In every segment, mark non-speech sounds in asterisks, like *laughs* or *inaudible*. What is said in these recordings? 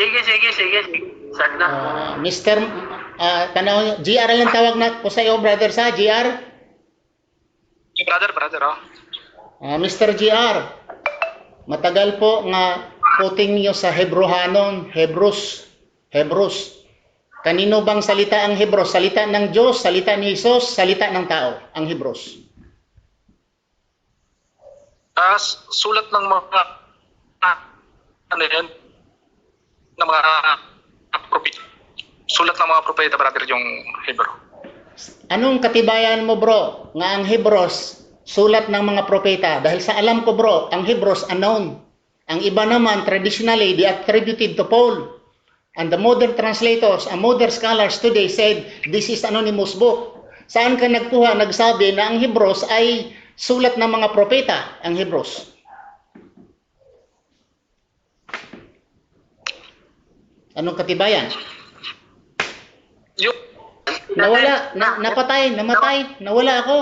Sige, sige, sige. Sad na. Ah, Mr. ah, tanaw, GR lang tawag na ko sa iyo, brother sa GR. Brother, brother, oh. Ah, Mr. GR, matagal po nga quoting niyo sa Hebrohanon, Hebrews, Hebrews. Kanino bang salita ang Hebrews? Salita ng Diyos, salita ni Jesus, salita ng tao, ang Hebrews. Ah, s- sulat ng mga ah, ano yan? Ng mga prophet. Sulat ng mga propeta, brother, yung Hebrew. Anong katibayan mo bro nga ang Hebrews sulat ng mga propeta? Dahil sa alam ko bro, ang Hebrews unknown. Ang iba naman traditionally they attributed to Paul. And the modern translators, and modern scholars today said this is anonymous book. Saan ka nagkuha nagsabi na ang Hebrews ay sulat ng mga propeta, ang Hebrews? Anong katibayan? Yung, Nawala, na, napatay, namatay, nawala ako.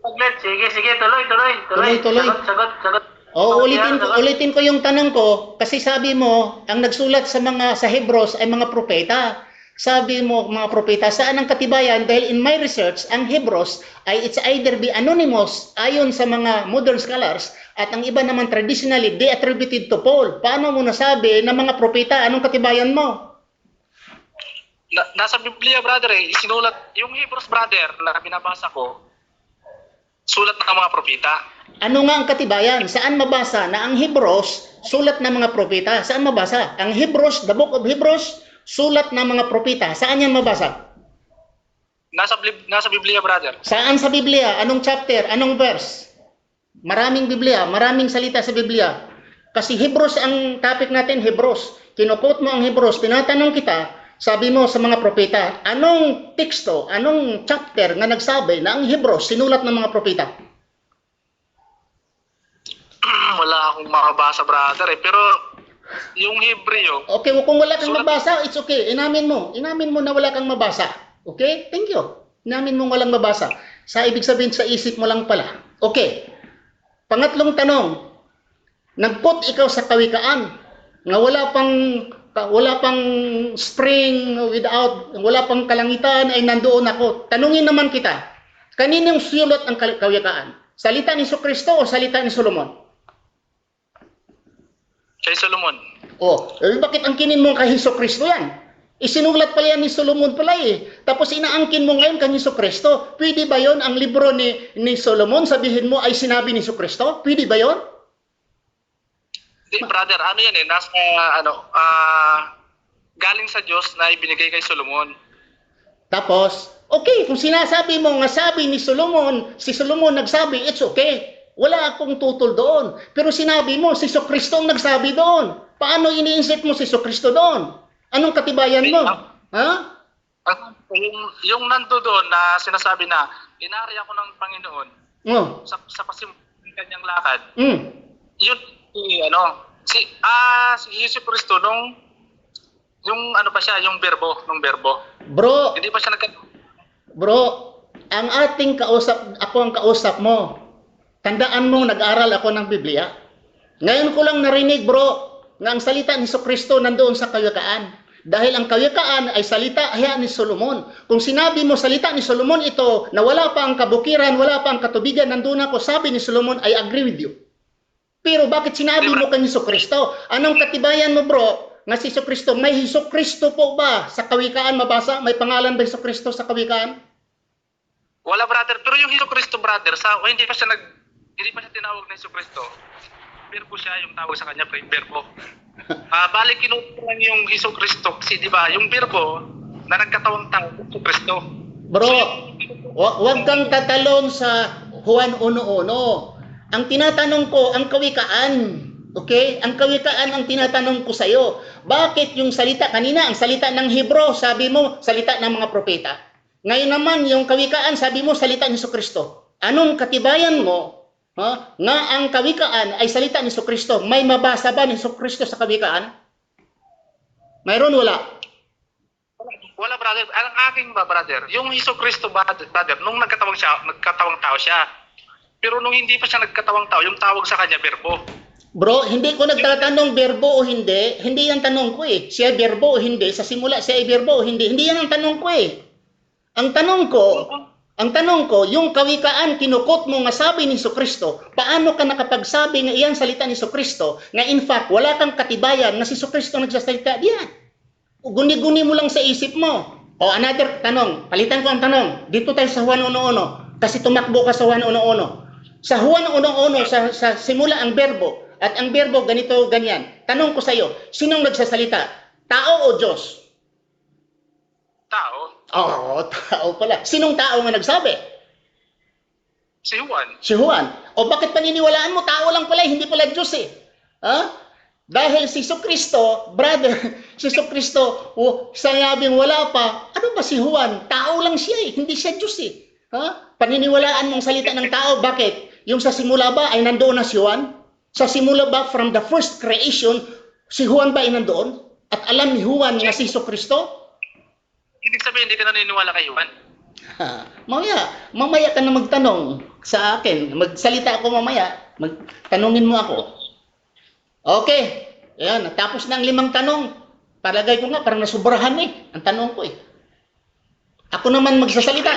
Saglit, sige, sige, tuloy, tuloy, tuloy. Tuloy, tuloy. Sagot, sagot, sagot. Oo, ulitin ko, ulitin ko yung tanong ko kasi sabi mo, ang nagsulat sa mga sa Hebrews ay mga propeta. Sabi mo, mga propeta, saan ang katibayan? Dahil in my research, ang Hebrews ay it's either be anonymous ayon sa mga modern scholars at ang iba naman traditionally, they attributed to Paul. Paano mo nasabi na mga propeta? Anong katibayan mo? na, nasa Biblia, brother, eh, sinulat, yung Hebrews, brother, na binabasa ko, sulat ng mga propeta. Ano nga ang katibayan? Saan mabasa na ang Hebrews, sulat ng mga propeta? Saan mabasa? Ang Hebrews, the book of Hebrews, sulat ng mga propeta. Saan yan mabasa? Nasa, nasa Biblia, brother. Saan sa Biblia? Anong chapter? Anong verse? Maraming Biblia, maraming salita sa Biblia. Kasi Hebrews ang topic natin, Hebrews. Kinukot mo ang Hebrews, tinatanong kita, sabi mo sa mga propeta, anong teksto, anong chapter nga nagsabi na ang Hebrews sinulat ng mga propeta? *clears throat* Wala akong makabasa, brother, eh. Pero, yung Hebreo, Okay, kung wala kang mabasa, it's okay. Inamin mo. Inamin mo na wala kang mabasa. Okay? Thank you. Inamin mo walang mabasa. Sa ibig sabihin sa isip mo lang pala. Okay. Pangatlong tanong. Nagput ikaw sa kawikaan nga wala pang wala pang spring without wala pang kalangitan ay nandoon ako. Tanungin naman kita. Kaninong sulat ang kawikaan? Salita ni Kristo o salita ni Solomon? Kay Solomon. Oh, eh, bakit angkinin mo kay Hesus Kristo yan? Isinulat pala yan ni Solomon pala eh. Tapos inaangkin mo ngayon kay Hesus Kristo. Pwede ba yon ang libro ni, ni Solomon sabihin mo ay sinabi ni Hesus Kristo? Pwede ba yon? Di, brother, ano yan eh, nasa, ano, ah, galing sa Diyos na ibinigay kay Solomon. Tapos, okay, kung sinasabi mo nga sabi ni Solomon, si Solomon nagsabi, it's okay. Wala akong tutol doon. Pero sinabi mo, si Kristo ang nagsabi doon. Paano ini-insert mo si Kristo doon? Anong katibayan mo? Ha? At yung, yung nando doon na sinasabi na, inari ako ng Panginoon Oh. sa, sa pasimula ng kanyang lakad, Mm. yun, ano, si, ah, si Jesus Cristo, nung, yung ano pa siya, yung verbo, nung verbo. Bro, Hindi pa siya nagka, Bro, ang ating kausap, ako ang kausap mo. Tandaan mo, nag-aral ako ng Biblia. Ngayon ko lang narinig, bro, nga ang salita ni Kristo nandoon sa kawikaan. Dahil ang kawikaan ay salita hiya ni Solomon. Kung sinabi mo salita ni Solomon ito, na wala pa ang kabukiran, wala pa ang katubigan, nandoon ako, sabi ni Solomon, I agree with you. Pero bakit sinabi mo kay Hesus Kristo? Anong katibayan mo, bro? Nga si Hesus Kristo, may Hesus Kristo po ba sa kawikaan mabasa? May pangalan ba Hesus Kristo sa kawikaan? wala brother, pero yung Jesus Cristo brother, sa, hindi pa siya nag, hindi pa siya tinawag na Jesus Cristo. Verbo siya, yung tawag sa kanya, pre, verbo. Ah, balik kinuha lang yung Jesus Cristo, kasi di ba, yung verbo, na nagkatawang tao, Jesus Cristo. Bro, wa- wag kang tatalon sa Juan 1.1. Ang tinatanong ko, ang kawikaan. Okay? Ang kawikaan ang tinatanong ko sa iyo. Bakit yung salita kanina, ang salita ng Hebro, sabi mo, salita ng mga propeta. Ngayon naman, yung kawikaan, sabi mo, salita ni Kristo. Anong katibayan mo ha, nga ang kawikaan ay salita ni Kristo? May mabasa ba ni Kristo sa kawikaan? Mayroon wala? Wala brother, ang aking ba brother, yung Jesus Cristo brother, brother, nung nagkatawang siya, nagkatawang tao siya. Pero nung hindi pa siya nagkatawang tao, yung tawag sa kanya verbo. Bro, hindi ko nagtatanong berbo o hindi. Hindi yan tanong ko eh. Siya berbo o hindi. Sa simula, siya ay berbo o hindi. Hindi yan ang tanong ko eh. Ang tanong ko, ang tanong ko, yung kawikaan kinukot mo nga sabi ni Kristo, paano ka nakapagsabi nga iyan salita ni Kristo, nga in fact, wala kang katibayan na si Kristo nagsasalita diyan. Guni-guni mo lang sa isip mo. O another tanong, palitan ko ang tanong. Dito tayo sa Juan 1.1. Kasi tumakbo ka sa Juan 1.1. Sa Juan 1.1, sa, sa simula ang berbo, at ang berbo ganito, ganyan. Tanong ko sa iyo, sinong nagsasalita? Tao o Diyos? Tao. Oo, tao pala. Sinong tao nga nagsabi? Si Juan. Si Juan. O bakit paniniwalaan mo? Tao lang pala, hindi pala Diyos eh. Ha? Dahil si Kristo, brother, *laughs* si Kristo, oh, sinabing wala pa, ano ba si Juan? Tao lang siya eh, hindi siya Diyos eh. Ha? Paniniwalaan mong salita ng tao, bakit? Yung sa simula ba ay nandoon na si Juan? Sa simula ba, from the first creation, si Juan ba ay nandoon? At alam ni Juan na si Kristo? Ibig sabihin, hindi ka naniniwala kay Juan. Mamaya, mamaya ka na magtanong sa akin. Magsalita ako mamaya. Magtanungin mo ako. Okay. Ayan, tapos na ang limang tanong. Palagay ko nga, parang nasubrahan eh. Ang tanong ko eh. Ako naman magsasalita.